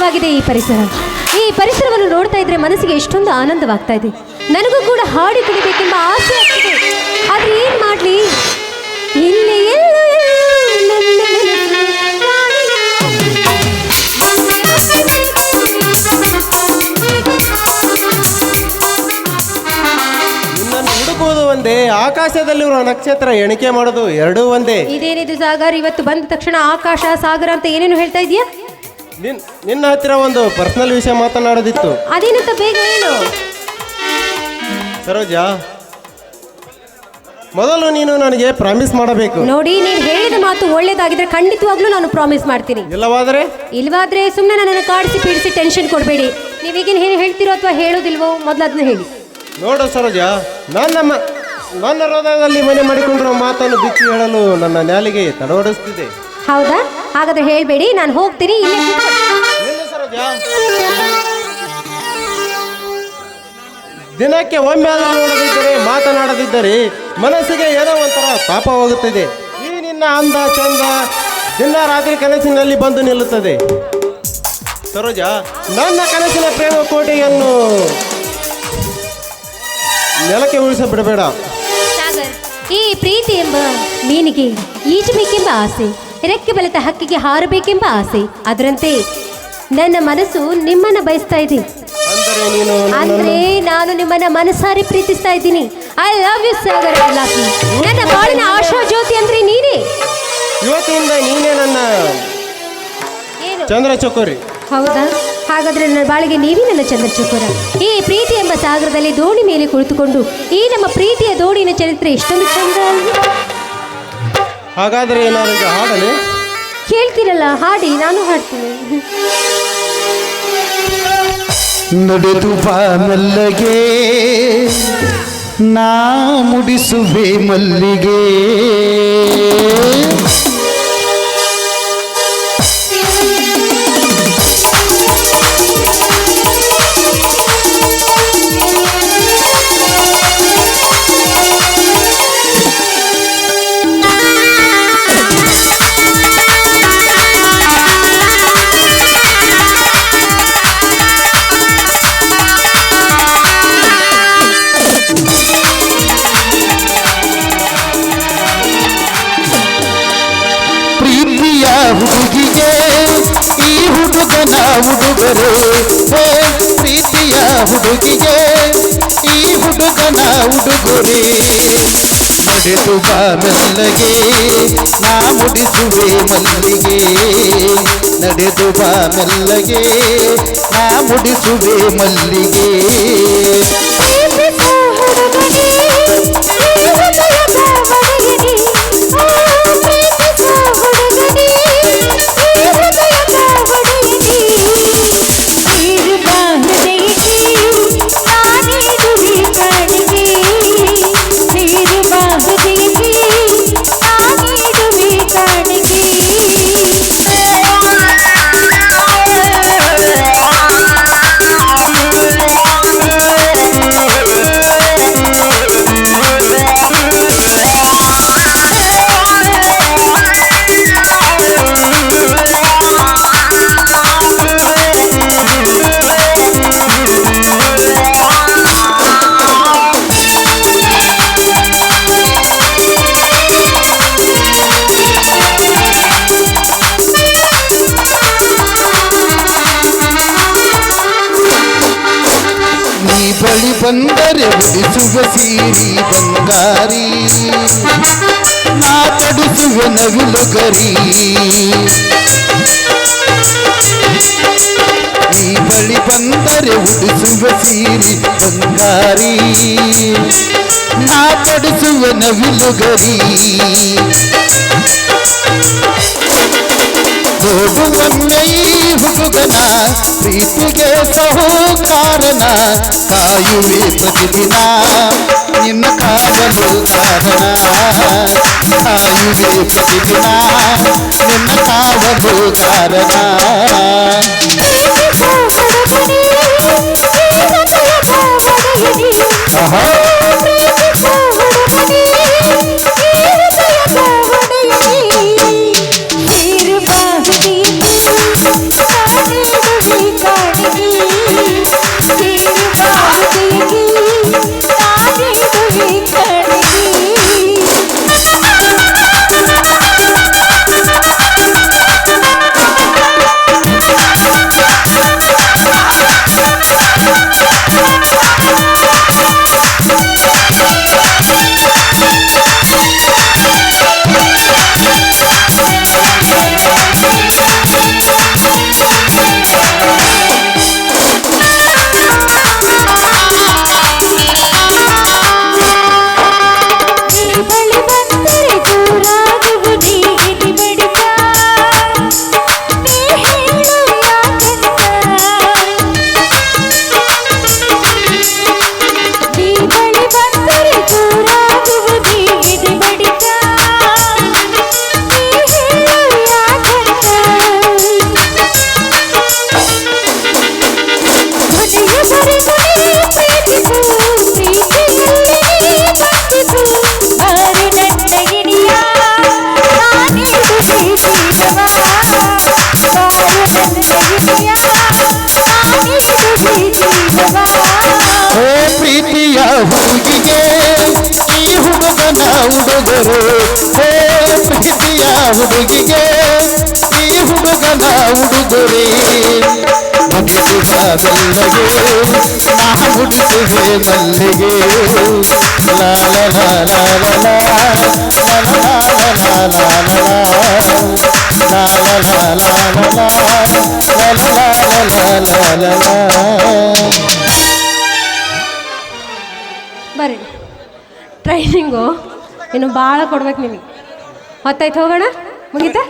ಸುಂದರವಾಗಿದೆ ಈ ಪರಿಸರ. ಈ ಪರಿಸರವನ್ನು ನೋಡ್ತಾ ಇದ್ರೆ ಮನಸ್ಸಿಗೆ ಎಷ್ಟೊಂದು ಆನಂದವಾಗ್ತಾ ಇದೆ. ನನಗೂ ಕೂಡ ಹಾಡಿ ಕುಡಿಬೇಕೆಂಬ ಆಸೆ ಆಗ್ತಿದೆ. ಆದ್ರೆ ಏನ್ ಮಾಡ್ಲಿ? ಇಲ್ಲಿ ಎಲ್ಲೋ ಹುಡುಕುವುದು ಒಂದೇ ಆಕಾಶದಲ್ಲಿರುವ ನಕ್ಷತ್ರ ಎಣಿಕೆ ಮಾಡೋದು ಎರಡೂ ಒಂದೇ. ಇದೇನಿದು ಸಾಗರ್? ಇವತ್ತು ಬಂದ ತಕ್ಷಣ ಆಕಾಶ ಸಾಗರ ಅಂತ ಏನೇನು ಹೇಳ್ತಾ ಇದೀಯಾ? ನಿನ್ ನಿನ್ನ ಹತ್ತಿರ ಒಂದು ಪರ್ಸನಲ್ ವಿಷಯ ಮಾತನಾಡೋದಿತ್ತು. ಅದೇನಂತ ಬೇಗ ಹೇಳು. ಸರೋಜ ಮೊದಲು ನೀನು ನನಗೆ ಪ್ರಾಮಿಸ್ ಮಾಡಬೇಕು. ನೋಡಿ ನೀನು ಹೇಳಿದ ಮಾತು ಒಳ್ಳೇದಾಗಿದ್ರೆ ಖಂಡಿತವಾಗ್ಲೂ ನಾನು ಪ್ರಾಮಿಸ್ ಮಾಡ್ತೀನಿ. ಇಲ್ಲವಾದರೆ? ಇಲ್ವಾದ್ರೆ ಸುಮ್ಮನೆ ನನ್ನನ್ನು ಕಾಡಿಸಿ ಪೀಡಿಸಿ ಟೆನ್ಷನ್ ಕೊಡಬೇಡಿ. ನೀವೀಗಿನ ಏನು ಹೇಳ್ತಿರೋ ಅಥವಾ ಹೇಳೋದಿಲ್ವೋ ಮೊದಲು ಅದನ್ನ ಹೇಳಿ. ನೋಡು ಸರೋಜ ನನ್ನ ಮ- ನನ್ನ ಹೃದಯದಲ್ಲಿ ಮನೆ ಮಾಡಿಕೊಂಡಿರೋ ಮಾತನ್ನು ಬಿಚ್ಚಿ ಹೇಳಲು ನನ್ನ ನ್ಯಾಲಿಗೆ ತಡವಡಿಸ್ತಿದೆ. ಹೌದಾ? ಹಾಗಾದ್ರೆ ಹೇಳ್ಬೇಡಿ ನಾನು ಹೋಗ್ತೀನಿ ಇಲ್ಲೇ. ದಿನಕ್ಕೆ ಒಮ್ಮೆ ಆದರೂ ನೋಡದಿದ್ದರೆ ಮಾತನಾಡದಿದ್ದರೆ ಮನಸ್ಸಿಗೆ ಏನೋ ಒಂಥರ ತಾಪವಾಗುತ್ತದೆ ಈ ನಿನ್ನ ಅಂದ ಚಂದ ದಿನ ರಾತ್ರಿ ಕನಸಿನಲ್ಲಿ ಬಂದು ನಿಲ್ಲುತ್ತದೆ. ಸರೋಜ ನನ್ನ ಕನಸಿನ ಪ್ರೇಮ ಕೋಟೆಯನ್ನು ನೆಲಕ್ಕೆ ಉಳಿಸ ಬಿಡಬೇಡ ಈ ಪ್ರೀತಿ ಎಂಬ ಮೀನಿಗೆ ಈಜಬೇಕೆಂಬ ಆಸೆ. ರೆಕ್ಕೆ ಬಲಿತ ಹಕ್ಕಿಗೆ ಹಾರಬೇಕೆಂಬ ಆಸೆ. ಅದರಂತೆ ನನ್ನ ಮನಸ್ಸು ನಿಮ್ಮನ್ನ ಬಯಸ್ತಾ ಇದೆ. ಅಂದರೆ ನೀನು ನಿಮ್ಮನ್ನ ಮನಸಾರಿ ಪ್ರೀತಿಸ್ತಾ ಇದ್ದೀನಿ. ಐ ಲವ್ ಯು ಸಾಗರ್ ನನ್ನ ಬಾಳಿನ ಆಶಾ ಜ್ಯೋತಿ ಅಂದ್ರೆ ನೀನೇ. ಇವತ್ತಿನಿಂದ ನೀನೇ ನನ್ನ ಏನು? ಚಂದ್ರ ಚಕೋರಿ. ಹೌದಾ? ಹಾಗಾದ್ರೆ ನನ್ನ ಬಾಳಿಗೆ ನೀವೇ ನನ್ನ ಚಂದ್ರಚೂಕರ ಈ ಪ್ರೀತಿ ಎಂಬ ಸಾಗರದಲ್ಲಿ ದೋಣಿ ಮೇಲೆ ಕುಳಿತುಕೊಂಡು ಈ ನಮ್ಮ ಪ್ರೀತಿಯ ದೋಣಿನ ಚರಿತ್ರೆ ಎಷ್ಟೊಂದು ಚಂದ? ಹಾಗಾದರೆ ನಾನು ಈಗ ಹಾಡಲಿ. ಕೇಳ್ತೀರಲ್ಲ ಹಾಡಿ ನಾನು ಹಾಡ್ತೀನಿ. ನಡೆದು ಬಾ ಮಲ್ಲಗೆ ನಾ ಮುಡಿಸುವೆ ಮಲ್ಲಿಗೆ. ಹುಡುಗನ ಉಡುಗೊರೆ ಹೇ ಪ್ರೀತಿಯ ಹುಡುಗಿಗೆ ಈ ಹುಡುಗನ ಉಡುಗೊರೆ. ನಡೆದು ಬಾ ಮೆಲ್ಲಗೆ, ನಾ ಮುಡಿಸುವೆ ಮಲ್ಲಿಗೆ. ನಡೆದು ಬಾ ಮೆಲ್ಲಗೆ, ನಾ ಮುಡಿಸುವೆ ಮಲ್ಲಿಗೆ. ಬಂದರೆ ಉಡಿಸುವ ಸೀರಿ ಬಂಗಾರಿ ನಾ ತಡಿಸುವೆ ನವಿಲುಗರಿ ನೀ ಬಳಿ ಬಂದರೆ ಉಡಿಸುವ ಸೀರಿ ಬಂಗಾರಿ ನಾ ತಡಿಸುವ ನವಿಲುಗರಿ ಹೋಗುವೊಮ್ಮೆ ಈ ಹುಡುಗನ, ಪ್ರೀತಿಗೆ ಸಹೋಕಾರನ, ಕಾಯುವೆ ಪ್ರತಿದಿನ. ನಿನ್ನ ಕಾವಲು ಕಾರಣ, ಕಾಯುವೆ ಪ್ರತಿದಿನ. ನಿನ್ನ ಕಾವಲು ಕಾರಣ. ಆಹಾ. Whoa! ಹುಡುಗಿಗೆ ಈ ಹುಡುಗನ ಹುಡುಗುರಿ ಮುಡಿಸುವ ಬೆಲ್ಲಗೆ ನಾ ಮುಡಿಸುವೆ ಮಲ್ಲಿಗೆ ಲಾಲ ಲಾಲ ಬರ್ರಿ ಟ್ರೈನಿಂಗು ಇನ್ನು ಭಾಳ ಕೊಡ್ಬೇಕು ನಿಮಗೆ ಹೊತ್ತಾಯ್ತು ಹೋಗೋಣ? ಮುಗೀತಾ?